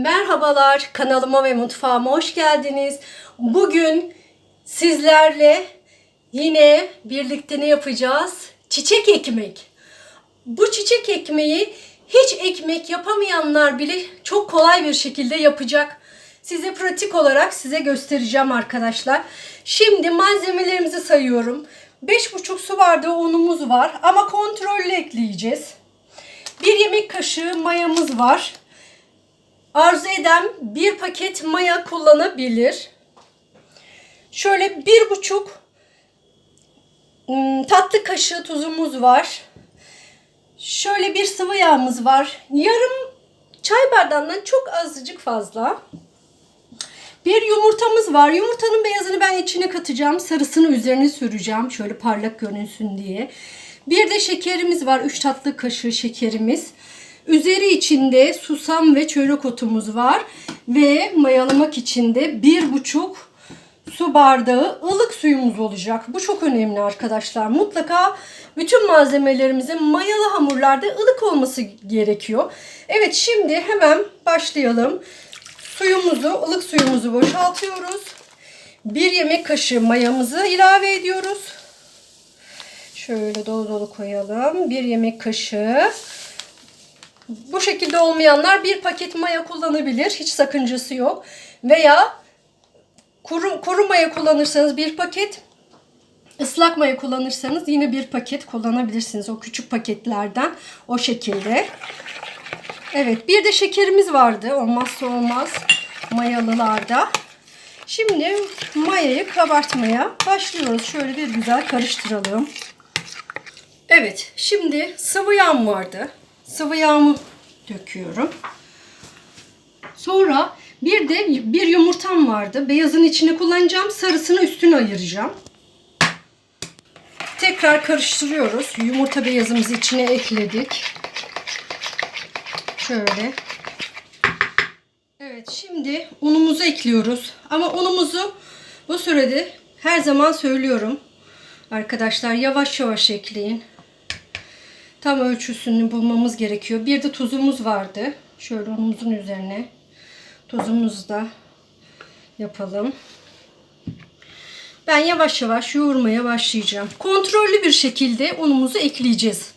Merhabalar kanalıma ve mutfağıma hoş geldiniz. Bugün sizlerle yine birlikte ne yapacağız? Çiçek ekmek. Bu çiçek ekmeği hiç ekmek yapamayanlar bile çok kolay bir şekilde yapacak. Size pratik olarak size göstereceğim arkadaşlar. Şimdi malzemelerimizi sayıyorum. 5,5 su bardağı unumuz var ama kontrollü ekleyeceğiz. 1 yemek kaşığı mayamız var. Arzu eden bir paket maya kullanabilir. Şöyle bir buçuk ım, tatlı kaşığı tuzumuz var. Şöyle bir sıvı yağımız var. Yarım çay bardağından çok azıcık fazla. Bir yumurtamız var. Yumurtanın beyazını ben içine katacağım. Sarısını üzerine süreceğim. Şöyle parlak görünsün diye. Bir de şekerimiz var. 3 tatlı kaşığı şekerimiz. Üzeri içinde susam ve çörek otumuz var. Ve mayalamak için de 1,5 su bardağı ılık suyumuz olacak. Bu çok önemli arkadaşlar. Mutlaka bütün malzemelerimizin mayalı hamurlarda ılık olması gerekiyor. Evet şimdi hemen başlayalım. Suyumuzu, ılık suyumuzu boşaltıyoruz. Bir yemek kaşığı mayamızı ilave ediyoruz. Şöyle dolu dolu koyalım. Bir yemek kaşığı. Bu şekilde olmayanlar bir paket maya kullanabilir. Hiç sakıncası yok. Veya kuru, kuru maya kullanırsanız bir paket, ıslak maya kullanırsanız yine bir paket kullanabilirsiniz. O küçük paketlerden o şekilde. Evet bir de şekerimiz vardı. Olmazsa olmaz mayalılarda. Şimdi mayayı kabartmaya başlıyoruz. Şöyle bir güzel karıştıralım. Evet şimdi sıvı yağım vardı. Sıvı yağımı döküyorum. Sonra bir de bir yumurtam vardı. Beyazın içine kullanacağım. Sarısını üstüne ayıracağım. Tekrar karıştırıyoruz. Yumurta beyazımızı içine ekledik. Şöyle. Evet şimdi unumuzu ekliyoruz. Ama unumuzu bu sürede her zaman söylüyorum. Arkadaşlar yavaş yavaş ekleyin. Tam ölçüsünü bulmamız gerekiyor. Bir de tuzumuz vardı. Şöyle unumuzun üzerine tuzumuzu da yapalım. Ben yavaş yavaş yoğurmaya başlayacağım. Kontrollü bir şekilde unumuzu ekleyeceğiz.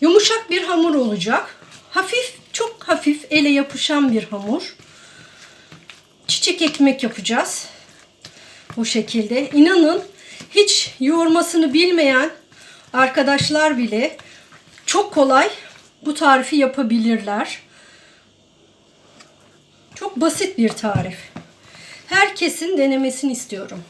Yumuşak bir hamur olacak. Hafif, çok hafif ele yapışan bir hamur. Çiçek ekmek yapacağız. Bu şekilde. İnanın hiç yoğurmasını bilmeyen arkadaşlar bile çok kolay bu tarifi yapabilirler. Çok basit bir tarif. Herkesin denemesini istiyorum.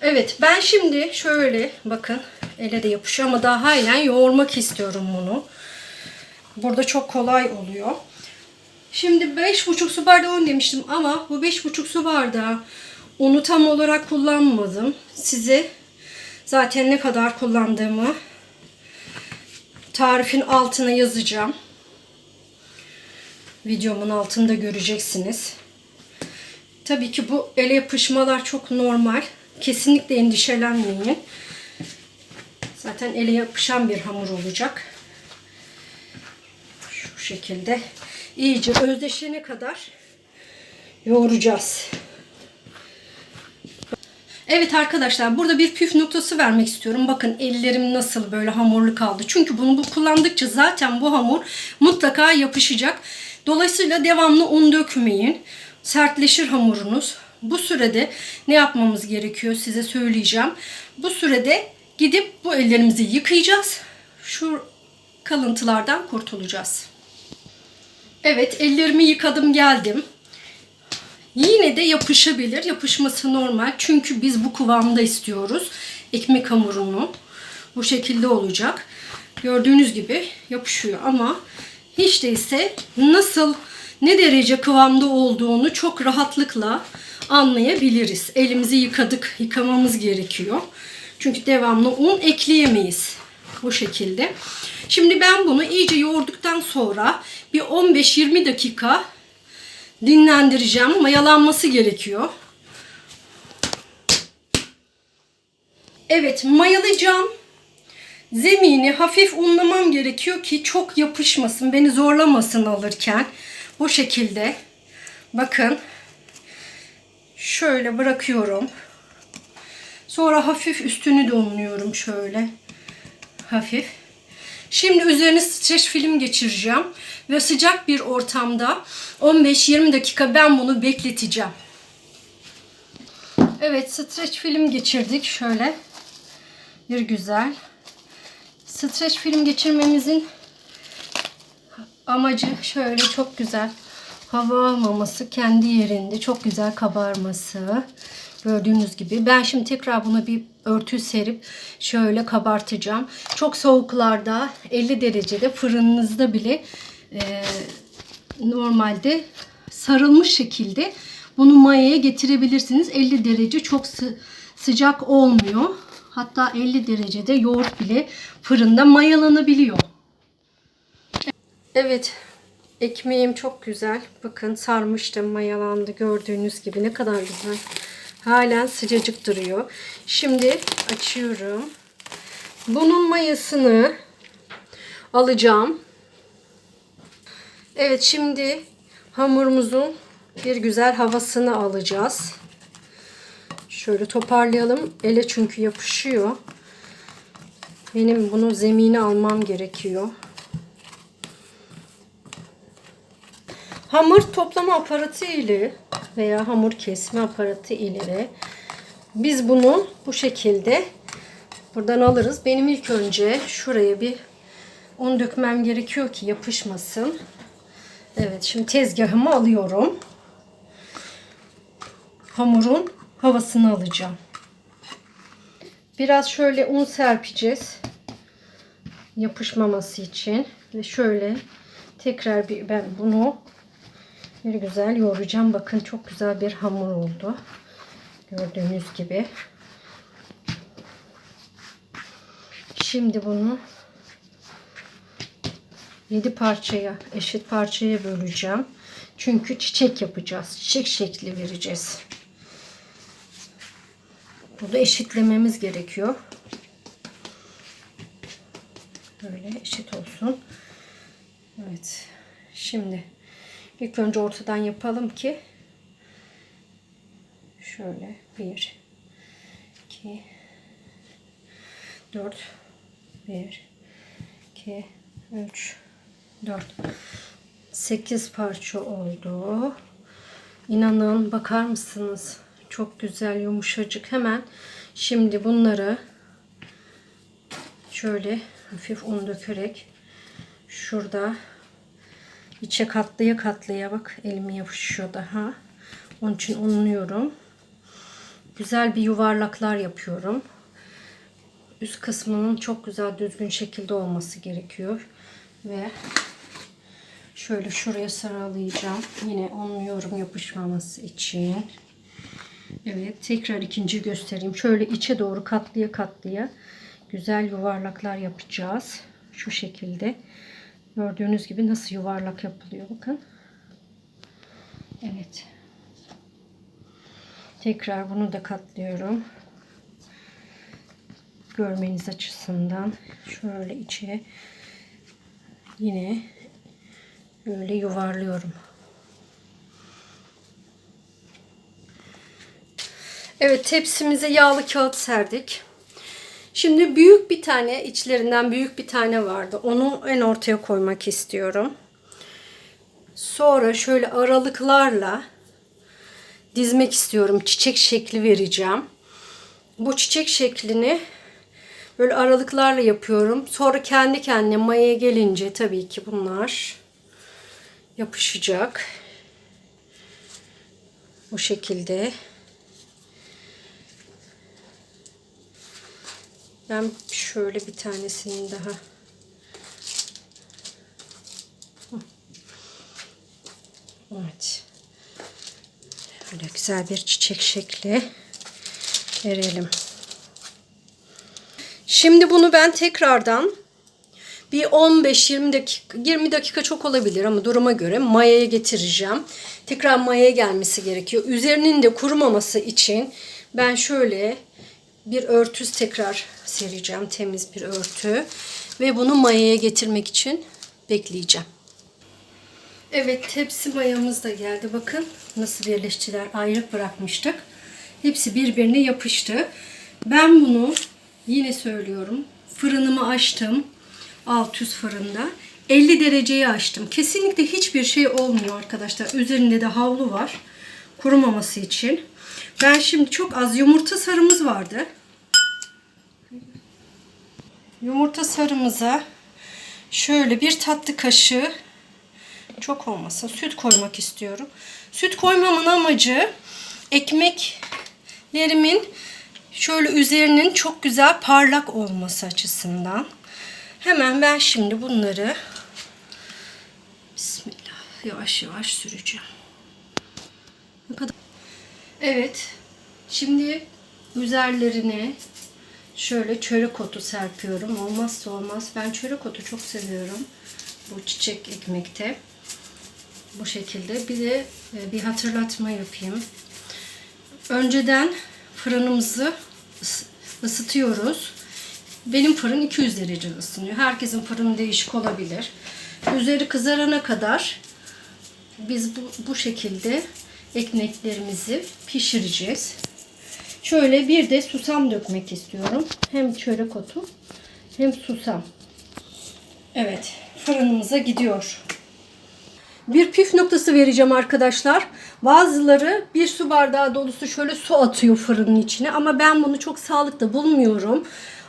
Evet ben şimdi şöyle bakın ele de yapışıyor ama daha halen yoğurmak istiyorum bunu. Burada çok kolay oluyor. Şimdi 5,5 su bardağı un demiştim ama bu 5,5 su bardağı unu tam olarak kullanmadım. Size zaten ne kadar kullandığımı tarifin altına yazacağım. Videomun altında göreceksiniz. Tabii ki bu ele yapışmalar çok normal. Kesinlikle endişelenmeyin. Zaten ele yapışan bir hamur olacak. Şu şekilde iyice özdeşene kadar yoğuracağız. Evet arkadaşlar burada bir püf noktası vermek istiyorum. Bakın ellerim nasıl böyle hamurlu kaldı. Çünkü bunu bu kullandıkça zaten bu hamur mutlaka yapışacak. Dolayısıyla devamlı un dökmeyin. Sertleşir hamurunuz. Bu sürede ne yapmamız gerekiyor size söyleyeceğim. Bu sürede gidip bu ellerimizi yıkayacağız. Şu kalıntılardan kurtulacağız. Evet ellerimi yıkadım geldim. Yine de yapışabilir. Yapışması normal. Çünkü biz bu kıvamda istiyoruz. Ekmek hamurunu. Bu şekilde olacak. Gördüğünüz gibi yapışıyor ama hiç değilse nasıl ne derece kıvamda olduğunu çok rahatlıkla anlayabiliriz. Elimizi yıkadık. Yıkamamız gerekiyor. Çünkü devamlı un ekleyemeyiz. Bu şekilde. Şimdi ben bunu iyice yoğurduktan sonra bir 15-20 dakika dinlendireceğim. Mayalanması gerekiyor. Evet mayalayacağım. zemini hafif unlamam gerekiyor ki çok yapışmasın, beni zorlamasın alırken. Bu şekilde. Bakın. Şöyle bırakıyorum. Sonra hafif üstünü de unluyorum şöyle. Hafif. Şimdi üzerine streç film geçireceğim ve sıcak bir ortamda 15-20 dakika ben bunu bekleteceğim. Evet, streç film geçirdik şöyle. Bir güzel. Streç film geçirmemizin amacı şöyle çok güzel hava almaması, kendi yerinde çok güzel kabarması. Gördüğünüz gibi. Ben şimdi tekrar buna bir örtü serip şöyle kabartacağım. Çok soğuklarda 50 derecede fırınınızda bile e, normalde sarılmış şekilde bunu mayaya getirebilirsiniz. 50 derece çok sı- sıcak olmuyor. Hatta 50 derecede yoğurt bile fırında mayalanabiliyor. Evet. Ekmeğim çok güzel. Bakın sarmıştım mayalandı gördüğünüz gibi. Ne kadar güzel. Halen sıcacık duruyor. Şimdi açıyorum. Bunun mayasını alacağım. Evet şimdi hamurumuzun bir güzel havasını alacağız. Şöyle toparlayalım. Ele çünkü yapışıyor. Benim bunu zemine almam gerekiyor. Hamur toplama aparatı ile veya hamur kesme aparatı ile biz bunu bu şekilde buradan alırız. Benim ilk önce şuraya bir un dökmem gerekiyor ki yapışmasın. Evet şimdi tezgahımı alıyorum. Hamurun havasını alacağım. Biraz şöyle un serpeceğiz. Yapışmaması için. Ve şöyle tekrar bir ben bunu bir güzel yoğuracağım. Bakın çok güzel bir hamur oldu. Gördüğünüz gibi. Şimdi bunu 7 parçaya, eşit parçaya böleceğim. Çünkü çiçek yapacağız. Çiçek şekli vereceğiz. Burada eşitlememiz gerekiyor. Böyle eşit olsun. Evet. Şimdi ilk önce ortadan yapalım ki şöyle 1 2 4 1 2 3 4 8 parça oldu. İnanın bakar mısınız? Çok güzel yumuşacık. Hemen şimdi bunları şöyle hafif un dökerek şurada içe katlaya katlaya bak elime yapışıyor daha. Onun için unluyorum. Güzel bir yuvarlaklar yapıyorum. Üst kısmının çok güzel düzgün şekilde olması gerekiyor. Ve şöyle şuraya sıralayacağım. Yine unluyorum yapışmaması için. Evet tekrar ikinci göstereyim. Şöyle içe doğru katlaya katlaya güzel yuvarlaklar yapacağız. Şu şekilde. Gördüğünüz gibi nasıl yuvarlak yapılıyor bakın. Evet. Tekrar bunu da katlıyorum. Görmeniz açısından şöyle içe yine böyle yuvarlıyorum. Evet tepsimize yağlı kağıt serdik. Şimdi büyük bir tane içlerinden büyük bir tane vardı. Onu en ortaya koymak istiyorum. Sonra şöyle aralıklarla dizmek istiyorum. Çiçek şekli vereceğim. Bu çiçek şeklini böyle aralıklarla yapıyorum. Sonra kendi kendine mayaya gelince tabii ki bunlar yapışacak. Bu şekilde. Ben şöyle bir tanesini daha Evet. Böyle güzel bir çiçek şekli verelim. Şimdi bunu ben tekrardan bir 15-20 dakika 20 dakika çok olabilir ama duruma göre mayaya getireceğim. Tekrar mayaya gelmesi gerekiyor. Üzerinin de kurumaması için ben şöyle bir örtü tekrar sereceğim. Temiz bir örtü. Ve bunu mayaya getirmek için bekleyeceğim. Evet tepsi mayamız da geldi. Bakın nasıl birleştiler. Ayrık bırakmıştık. Hepsi birbirine yapıştı. Ben bunu yine söylüyorum. Fırınımı açtım. Alt üst fırında. 50 dereceye açtım. Kesinlikle hiçbir şey olmuyor arkadaşlar. Üzerinde de havlu var. Kurumaması için. Ben şimdi çok az yumurta sarımız vardı. Yumurta sarımıza şöyle bir tatlı kaşığı çok olmasın süt koymak istiyorum. Süt koymamın amacı ekmeklerimin şöyle üzerinin çok güzel parlak olması açısından. Hemen ben şimdi bunları Bismillah yavaş yavaş süreceğim. Evet. Şimdi üzerlerine şöyle çörek otu serpiyorum. Olmazsa olmaz. Ben çörek otu çok seviyorum. Bu çiçek ekmekte. Bu şekilde. Bir de e, bir hatırlatma yapayım. Önceden fırınımızı ıs- ısıtıyoruz. Benim fırın 200 derece ısınıyor. Herkesin fırını değişik olabilir. Üzeri kızarana kadar biz bu, bu şekilde ekmeklerimizi pişireceğiz. Şöyle bir de susam dökmek istiyorum. Hem çörek otu hem susam. Evet fırınımıza gidiyor. Bir püf noktası vereceğim arkadaşlar. Bazıları bir su bardağı dolusu şöyle su atıyor fırının içine ama ben bunu çok sağlıklı bulmuyorum.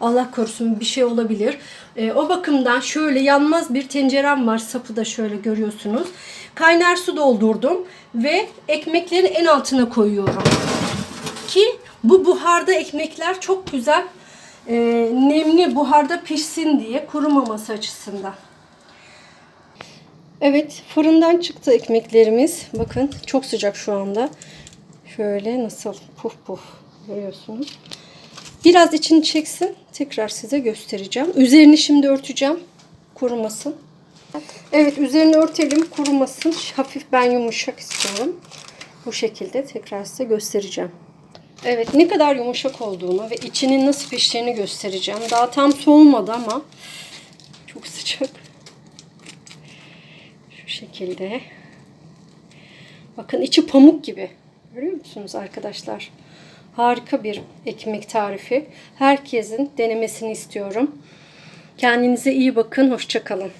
Allah korusun bir şey olabilir. Ee, o bakımdan şöyle yanmaz bir tencerem var. Sapı da şöyle görüyorsunuz. Kaynar su doldurdum ve ekmekleri en altına koyuyorum. Ki bu buharda ekmekler çok güzel e, nemli buharda pişsin diye kurumaması açısından. Evet fırından çıktı ekmeklerimiz. Bakın çok sıcak şu anda. Şöyle nasıl puf puf görüyorsunuz. Biraz içini çeksin. Tekrar size göstereceğim. Üzerini şimdi örteceğim. Kurumasın. Evet üzerini örtelim kurumasın. Hafif ben yumuşak istiyorum. Bu şekilde tekrar size göstereceğim. Evet ne kadar yumuşak olduğunu ve içinin nasıl piştiğini göstereceğim. Daha tam soğumadı ama çok sıcak. Şu şekilde. Bakın içi pamuk gibi. Görüyor musunuz arkadaşlar? Harika bir ekmek tarifi. Herkesin denemesini istiyorum. Kendinize iyi bakın. Hoşçakalın.